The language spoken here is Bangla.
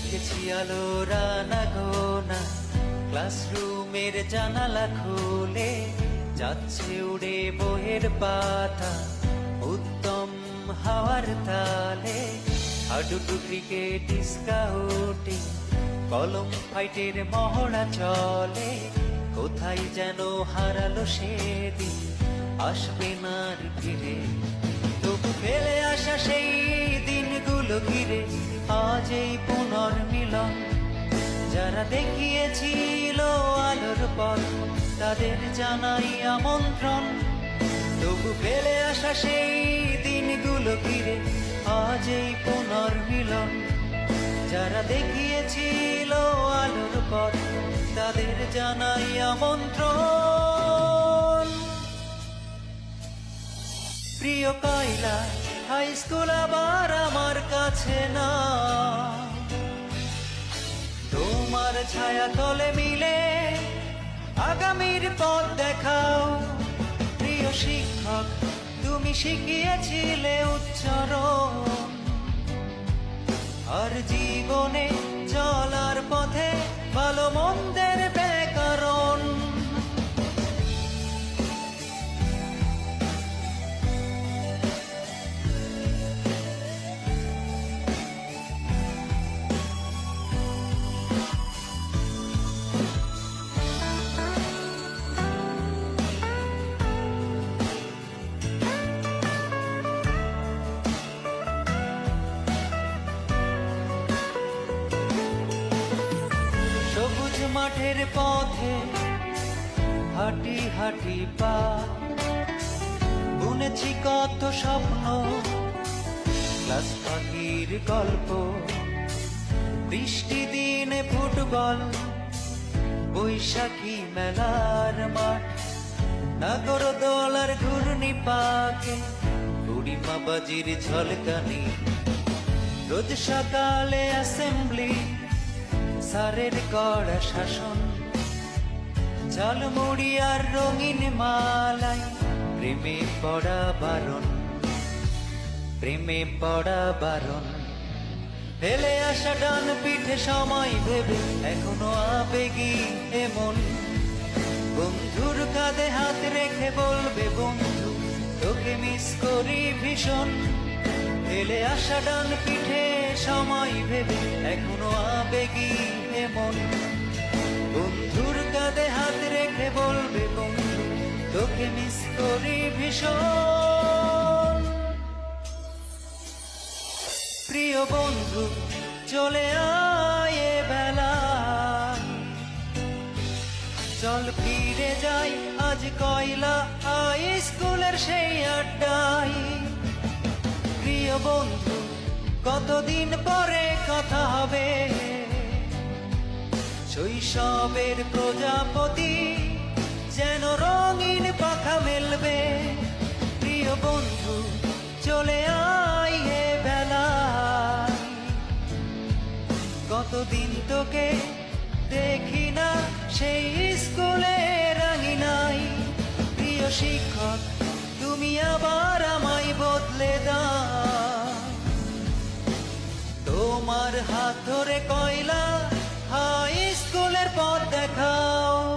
দেখেছি আলোরা না গোনা। ক্লাসরুমের জানালা খুলে, যাচ্ছে উড়ে বইয়ের পাতা। উত্তম হাওয়ার তালে, হাডুডু ক্রিকেট স্কাউটিং কলম ফাইটের মহড়া চলে, কোথায় যেন হারালো সেদিন। আসবে না ফিরে, তবু ফেলে আসা সেই দিনগুলো ঘিরে, আজ এই পুনর্মিলন। যারা দেখিয়েছিল আলোর পথ, তাদের জানাই আমন্ত্রণ। তবু ফেলে আসা সেই দিনগুলো ঘিরে, আজ এই পুনর্মিলন। যারা দেখিয়েছিল আলোর পথ, তাদের জানাই আমন্ত্রণ। প্রিয় কয়লা হাই স্কুল আবার আমার কাছে না। তোমার ছায়া তলে মিলে আগামীর পথ দেখাও। প্রিয় শিক্ষক, তুমি শিখিয়েছিলে উচ্চারণ। আর জীবনে চলার পথে মাঠের পথে হাঁটি হাঁটি পা। বুনেছি কত স্বপ্ন, ক্লাস পাখির গল্প। বৃষ্টি দিনে ফুটবল, বৈশাখী মেলার মাঠ। নাগর দোলার ঘূর্ণি পাকে বুড়িমা বাজির ঝলকানি। রোজ সকালে অ্যাসেম্বলি সারের কড়া শাসন। ঝালমুড়ি আর রঙিন মালাই, প্রেমে পড়া বারণ। প্রেমে পড়া বারণ। ফেলে আসা ডান পিঠে সময় ভেবে, এখনও আবেগী এমন বন্ধুর কাঁধে হাত রেখে বলবে, বন্ধু, তোকে মিস করি ভীষণ। ফেলে আসা ডান পিঠে, সময় ভেবে এখনও আবেগী এমন বন্ধুর কাঁধে হাত রেখে বলবে বন্ধু, তোকে মিস করি ভীষণ। প্রিয় বন্ধু, চলে আয় বেলা। চল ফিরে যাই আজ কয়লা আই স্কুলের সেই আড্ডায়। প্রিয় বন্ধু, কতদিন পরে কথা হবে? শৈশবের প্রজাপতি যেন রঙিন পাখা মেলবে। প্রিয় বন্ধু, চলে আয় হে বেলা কতদিন তোকে দেখি না, সেই স্কুলে রাঙি নাই প্রিয় শিক্ষক তোমার হাত ধরে কয়লা হাই স্কুলের পথ দেখাও।